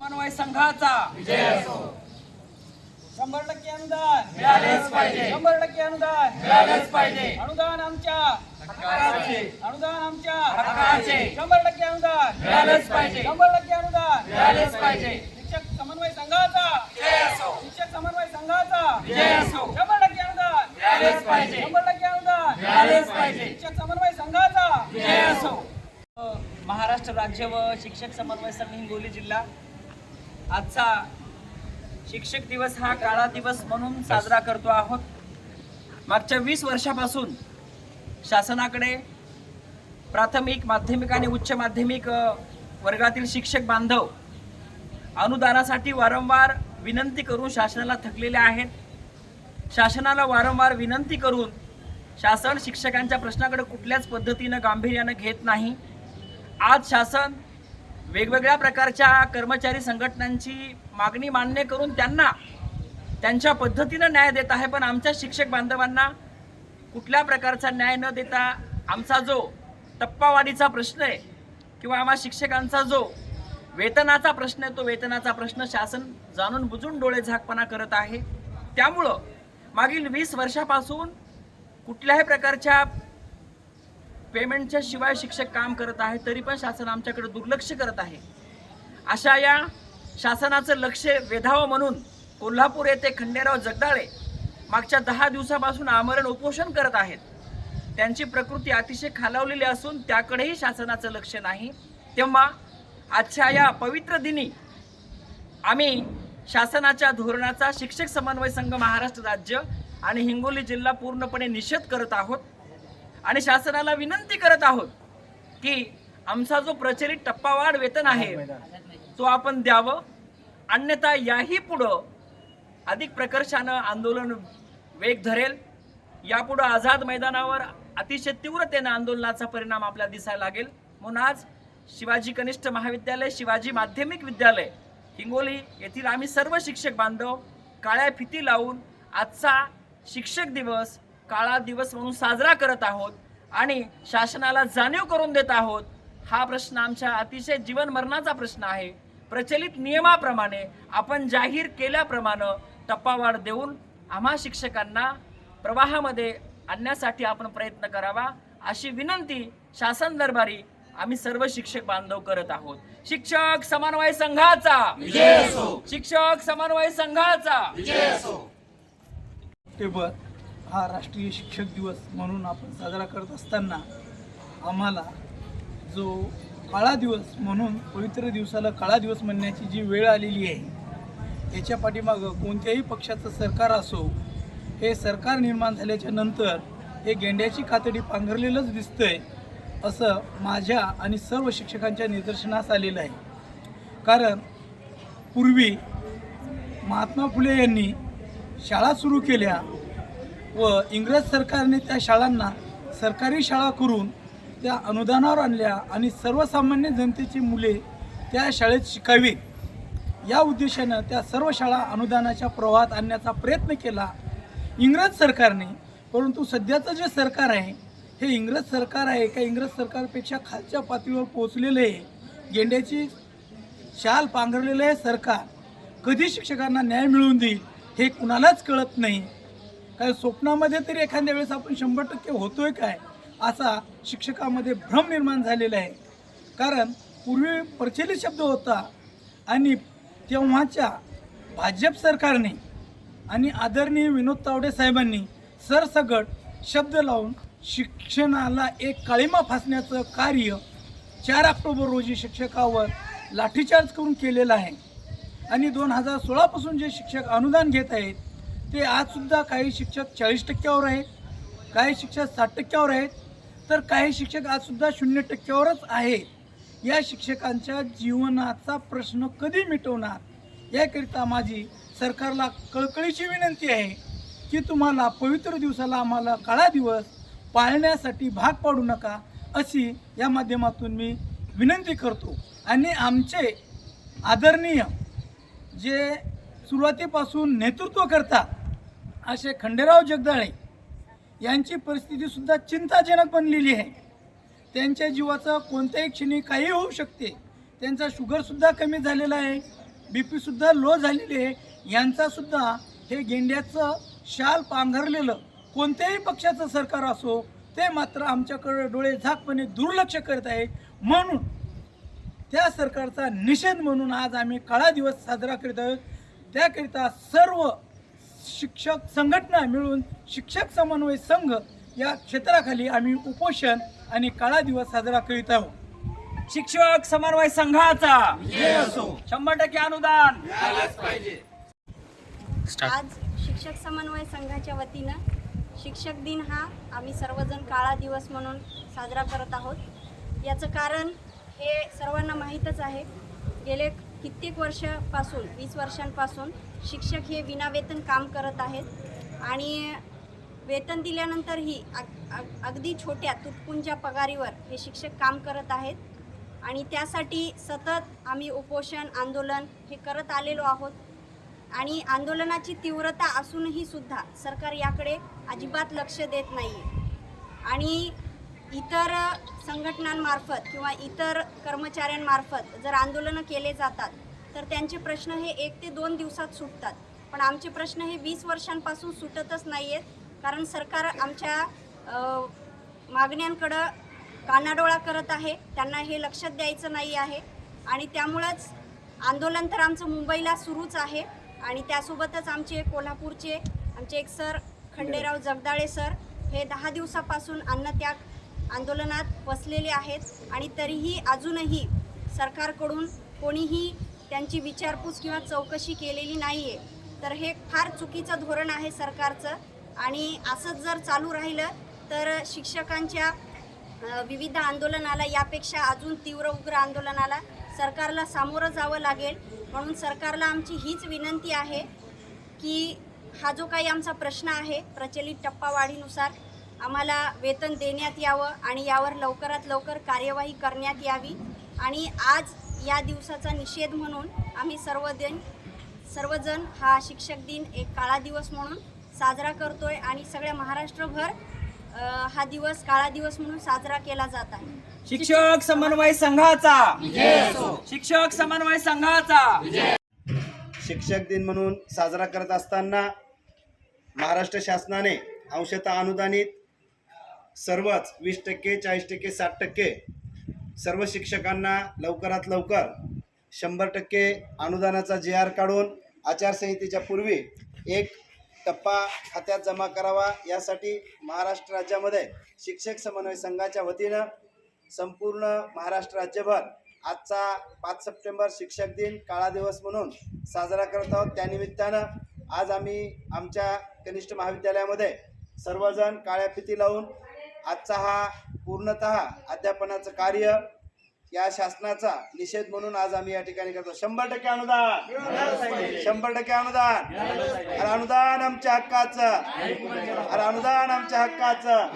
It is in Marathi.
समन्वय संघाचा. शंभर टक्के अनुदान. मिळालेच पाहिजे. शंभर टक्के अनुदान. मिळालेच पाहिजे. अनुदान आमच्या. हक्काचे. अनुदान आमच्या. हक्काचे. शंभर टक्के अनुदान. मिळालेच पाहिजे. शंभर टक्के अनुदान. मिळालेच पाहिजे. शिक्षक समन्वय संघाचा. शिक्षक समन्वय संघाचा. शंभर टक्के अनुदान. मिळालेच पाहिजे. शंभर टक्के अनुदान. मिळालेच पाहिजे. शिक्षक समन्वय संघाचा. महाराष्ट्र राज्य व शिक्षक समन्वय संघ हिंगोली जिल्हा. आजचा शिक्षक दिवस हा काळा दिवस म्हणून साजरा करतो आहोत. मागच्या वीस वर्षापासून शासनाकडे प्राथमिक माध्यमिक आणि उच्च माध्यमिक वर्गातील शिक्षक बांधव अनुदानासाठी वारंवार विनंती करून शासनाला थकलेले आहेत. शासनाला वारंवार विनंती करून शासन शिक्षकांच्या प्रश्नाकडे कुठल्याच पद्धतीनं गांभीर्यानं घेत नाही. आज शासन वेगवेगळ्या प्रकारच्या कर्मचारी संघटनांची मागणी मान्य करून त्यांना त्यांच्या पद्धतीनं न्याय देत आहे. पण आमच्या शिक्षक बांधवांना कुठल्या प्रकारचा न्याय न देता आमचा जो टप्पावाढीचा प्रश्न आहे किंवा आम्हा शिक्षकांचा जो वेतनाचा प्रश्न आहे तो वेतनाचा प्रश्न शासन जाणून बुजून डोळे झाकपणा करत आहे. त्यामुळं मागील वीस वर्षापासून कुठल्याही प्रकारच्या पेमेंटच्या शिवाय शिक्षक काम करत आहे तरी पण शासन आमच्याकडे दुर्लक्ष करत आहे. अशा या शासनाचं लक्ष वेधावं म्हणून कोल्हापूर येथे खंडेराव जगदाळे मागच्या दहा दिवसापासून आमरण उपोषण करत आहेत. त्यांची प्रकृती अतिशय खालावलेली असून त्याकडेही शासनाचं लक्ष नाही. तेव्हा आजच्या या पवित्र दिनी आम्ही शासनाच्या धोरणाचा शिक्षक समन्वय संघ महाराष्ट्र राज्य आणि हिंगोली जिल्हा पूर्णपणे निषेध करत आहोत. आणि शासनाला विनंती करत आहोत की आमचा जो प्रचलित टप्पावाढ वेतन आहे तो आपण द्यावं. अन्यथा याही पुढं अधिक प्रकर्षानं आंदोलन वेग धरेल. यापुढं आझाद मैदानावर अतिशय तीव्रतेनं आंदोलनाचा परिणाम आपल्याला दिसायला लागेल. म्हणून आज शिवाजी कनिष्ठ महाविद्यालय शिवाजी माध्यमिक विद्यालय हिंगोली येथील आम्ही सर्व शिक्षक बांधव काळ्या फिती लावून आजचा शिक्षक दिवस काळा दिवस म्हणून साजरा करत आहोत आणि शासनाला जाणीव करून देत आहोत हा प्रश्न आमच्या अतिशय जीवन मरणाचा प्रश्न आहे. प्रचलित नियमाप्रमाणे आपण जाहीर केल्याप्रमाणे टप्पावाढ देऊन आम्हा शिक्षकांना प्रवाहामध्ये आणण्यासाठी आपण प्रयत्न करावा अशी विनंती शासन दरबारी आम्ही सर्व शिक्षक बांधव करत आहोत. शिक्षक समन्वय संघाचा! शिक्षक समन्वय संघाचा! हा राष्ट्रीय शिक्षक दिवस म्हणून आपण साजरा करत असताना आम्हाला जो काळा दिवस म्हणून पवित्र दिवसाला काळा दिवस म्हणण्याची जी वेळ आलेली आहे याच्या पाठीमागं कोणत्याही पक्षाचं सरकार असो हे सरकार निर्माण झाल्याच्यानंतर हे गेंड्याची कातडी पांघरलेलंच दिसतंय असं माझ्या आणि सर्व शिक्षकांच्या निदर्शनास आलेलं आहे. कारण पूर्वी महात्मा फुले यांनी शाळा सुरू केल्या व इंग्रज सरकारने त्या शाळांना सरकारी शाळा करून त्या अनुदानावर आणल्या आणि सर्वसामान्य जनतेची मुले त्या शाळेत शिकावीत या उद्देशानं त्या सर्व शाळा अनुदानाच्या प्रवाहात आणण्याचा प्रयत्न केला. इंग्रज सरकारने परंतु सध्याचं जे सरकार आहे हे इंग्रज सरकार आहे का इंग्रज सरकारपेक्षा खालच्या पातळीवर पोहोचलेलं आहे गेंड्याची शाल पांघरलेलं आहे सरकार कधी शिक्षकांना न्याय मिळवून देईल हे कुणालाच कळत नाही. स्वप्नामध्ये तरी एखाद्या वेळेस आपण शंभर टक्के होतोय काय असा शिक्षकामध्ये भ्रम निर्माण झालेला आहे. कारण पूर्वी प्रचलित शब्द होता आणि तेव्हाच्या भाजप सरकारने आणि आदरणीय विनोद तावडे साहेबांनी सरसगट शब्द लावून शिक्षणाला एक काळीमा फासण्याचं कार्य चार ऑक्टोबर रोजी शिक्षकावर लाठीचार्ज करून केलेलं आहे. आणि दोन हजार सोळापासून जे शिक्षक अनुदान घेत आहेत ते आजसुद्धा काही शिक्षक चाळीस टक्क्यावर आहेत काही शिक्षक साठ टक्क्यावर आहेत तर काही शिक्षक आजसुद्धा शून्य टक्क्यावरच आहेत या शिक्षकांच्या जीवनाचा प्रश्न कधी मिटवणार? याकरिता माझी सरकारला कळकळीची विनंती आहे की तुम्हाला पवित्र दिवसाला आम्हाला काळा दिवस पाळण्यासाठी भाग पाडू नका अशी या माध्यमातून मी विनंती करतो. आणि आमचे आदरणीय जे सुरुवातीपासून नेतृत्व करतात असे खंडेराव जगदाळे यांची परिस्थितीसुद्धा चिंताजनक बनलेली आहे. त्यांच्या जीवाचं कोणत्याही क्षणी काही होऊ शकते. त्यांचा शुगरसुद्धा कमी झालेला आहे. बी पीसुद्धा लो झालेली आहे. यांचासुद्धा हे गेंड्याचं शाल पांघरलेलं कोणत्याही पक्षाचं सरकार असो ते मात्र आमच्याकडे डोळे झाकपणे दुर्लक्ष करत आहे. म्हणून त्या सरकारचा निषेध म्हणून आज आम्ही काळा दिवस साजरा करीत आहोत. त्याकरिता सर्व शिक्षक संघटना मिळून शिक्षक समन्वय संघ या क्षेत्राखाली आम्ही उपोषण आणि काळा दिवस साजरा करीत आहोत. शिक्षक समन्वय संघाचा शंभर टक्के अनुदान. आज शिक्षक समन्वय संघाच्या वतीनं शिक्षक दिन हा आम्ही सर्वजण काळा दिवस म्हणून साजरा करत आहोत. याचं कारण हे सर्वांना माहीतच आहे. गेले कित्येक वर्षापासून वीस वर्षांपासून शिक्षक हे विनावेतन काम करत आहेत. आणि वेतन दिल्यानंतरही अग अग- अगदी छोट्या तुटपुंच्या पगारीवर हे शिक्षक काम करत आहेत. आणि त्यासाठी सतत आम्ही उपोषण आंदोलन हे करत आलेलो आहोत. आणि आंदोलनाची तीव्रता असूनही सुद्धा सरकार याकडे अजिबात लक्ष देत नाही आहे आणि इतर संघटनांमार्फत किंवा इतर कर्मचाऱ्यांमार्फत जर आंदोलनं केले जातात तर त्यांचे प्रश्न हे एक ते दोन दिवसात सुटतात. पण आमचे प्रश्न हे वीस वर्षांपासून सुटतच नाही आहेत कारण सरकार आमच्या मागण्यांकडं कानाडोळा करत आहे. त्यांना हे लक्षात द्यायचं नाही आहे. आणि त्यामुळंच आंदोलन तर आमचं मुंबईला सुरूच आहे. आणि त्यासोबतच आमचे कोल्हापूरचे आमचे एक सर खंडेराव जगदाळे सर हे दहा दिवसापासून अन्नत्याग आंदोलनात बसलेले आहेत आणि तरीही अजूनही सरकारकडून कोणीही त्यांची विचारपूस किंवा चौकशी केलेली नाही आहे तर हे फार चुकीचं धोरण आहे सरकारचं आणि असंच जर चालू राहिलं तर शिक्षकांच्या विविध आंदोलनाला यापेक्षा अजून तीव्र उग्र आंदोलनाला सरकारला सामोरं जावं लागेल. म्हणून सरकारला आमची हीच विनंती आहे की हा जो काही आमचा प्रश्न आहे प्रचलित टप्पावाढीनुसार आम्हाला वेतन देण्यात यावं आणि यावर लवकरात लवकर कार्यवाही करण्यात यावी. आणि आज या दिवसाचा निषेध म्हणून आम्ही सर्वजण सर्वजण हा शिक्षक दिन एक काळा दिवस म्हणून साजरा करतोय आणि सगळ्या महाराष्ट्रभर हा दिवस काळा दिवस म्हणून साजरा केला जात आहे. शिक्षक समन्वय संघाचा. शिक्षक समन्वय संघाचा. शिक्षक दिन म्हणून साजरा करत असताना महाराष्ट्र शासनाने अंशतः अनुदानित सर्वच वीस टक्के चाळीस टक्के साठ टक्के सर्व शिक्षकांना लवकरात लवकर शंभर टक्के अनुदानाचा जे आर काढून आचारसंहितेच्या पूर्वी एक टप्पा खात्यात जमा करावा. यासाठी महाराष्ट्र राज्यामध्ये शिक्षक समन्वय संघाच्या वतीनं संपूर्ण महाराष्ट्र राज्यभर आजचा पाच सप्टेंबर शिक्षक दिन काळा दिवस म्हणून साजरा करत आहोत. त्यानिमित्तानं आज आम्ही आमच्या कनिष्ठ महाविद्यालयामध्ये सर्वजण काळ्या फिती लावून आजचा हा पूर्णतः अध्यापनाचं कार्य या शासनाचा निषेध म्हणून आज आम्ही या ठिकाणी करतो. शंभर टक्के अनुदान. शंभर टक्के अनुदान. अरे अनुदान आमच्या हक्काचं. अरे अनुदान आमच्या हक्काचं.